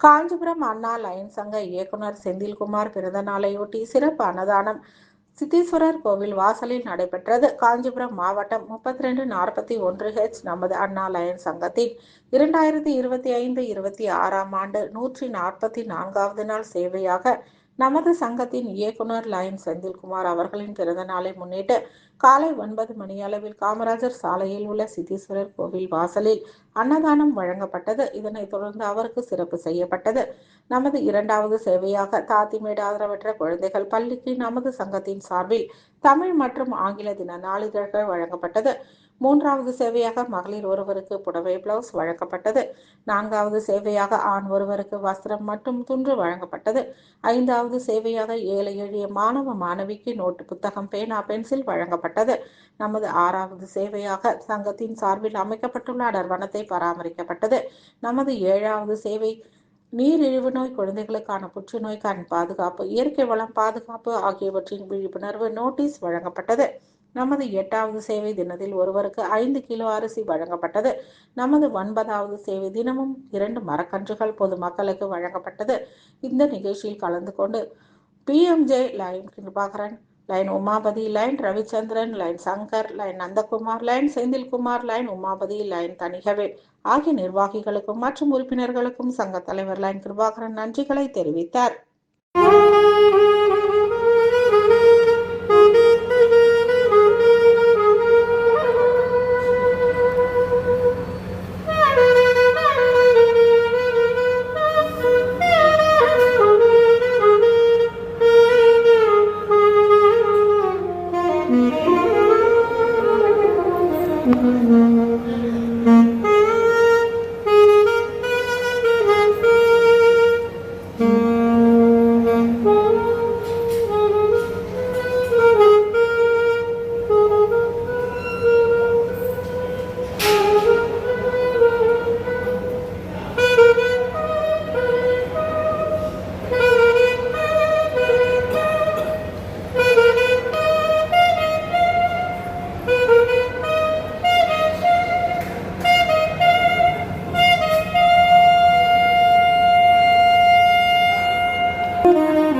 காஞ்சிபுரம் அண்ணா line சங்க இயக்குனர் செந்தில்குமார் பிறந்த நாளையொட்டி சிறப்பு அன்னதானம் சித்தீஸ்வரர் கோவில் வாசலில் நடைபெற்றது. காஞ்சிபுரம் மாவட்டம் முப்பத்தி ரெண்டு நாற்பத்தி ஒன்று ஹெச் நமது அண்ணா லயன் சங்கத்தின் இரண்டாயிரத்தி இருபத்தி ஐந்து இருபத்தி ஆறாம் ஆண்டு நூற்றி நாற்பத்தி நான்காவது நாள் சேவையாக நமது சங்கத்தின் இயக்குனர் லயன் செந்தில்குமார் அவர்களின் பிறந்த நாளை முன்னிட்டு காலை ஒன்பது மணியளவில் காமராஜர் சாலையில் உள்ள சித்தீஸ்வரர் கோவில் வாசலில் அன்னதானம் வழங்கப்பட்டது. இதனைத் தொடர்ந்து அவருக்கு சிறப்பு செய்யப்பட்டது. நமது இரண்டாவது சேவையாக தாத்திமேடு ஆதரவற்ற குழந்தைகள் பள்ளிக்கு நமது சங்கத்தின் சார்பில் தமிழ் மற்றும் ஆங்கில தின நாளிதழ்கள் வழங்கப்பட்டது. மூன்றாவது சேவையாக மகளிர் ஒருவருக்கு புடவை பிளவுஸ் வழங்கப்பட்டது. நான்காவது சேவையாக ஆண் ஒருவருக்கு வஸ்திரம் மற்றும் துன்று வழங்கப்பட்டது. ஐந்தாவது சேவையாக ஏழை எளிய மாணவ மாணவிக்கு நோட்டு புத்தகம் பேனா பென்சில் வழங்கப்பட்டது. நமது ஆறாவது சேவையாக சங்கத்தின் சார்பில் அமைக்கப்பட்டுள்ள அடர்வனத்தை பராமரிக்கப்பட்டது. நமது ஏழாவது சேவை நீரிழிவு நோய் குழந்தைகளுக்கான புற்றுநோய் கண் பாதுகாப்பு இயற்கை வளம் பாதுகாப்பு ஆகியவற்றின் விழிப்புணர்வு நோட்டீஸ் வழங்கப்பட்டது. நமது எட்டாவது சேவை தினத்தில் ஒருவருக்கு ஐந்து கிலோ அரிசி வழங்கப்பட்டது. நமது ஒன்பதாவது சேவை தினமும் இரண்டு மரக்கன்றுகள் பொதுமக்களுக்கு வழங்கப்பட்டது. இந்த நிகழ்ச்சியில் கலந்து கொண்டு PMJ lion Kirubakaran lion Umapathi lion Ravichandran lion Shankar lion Nandakumar lion Senthilkumar lion Umapathi lion தனிகவே ஆகிய நிர்வாகிகளுக்கும் மற்றும் உறுப்பினர்களுக்கும் சங்க தலைவர் லைன் கிருபாகரன் நன்றிகளை தெரிவித்தார்.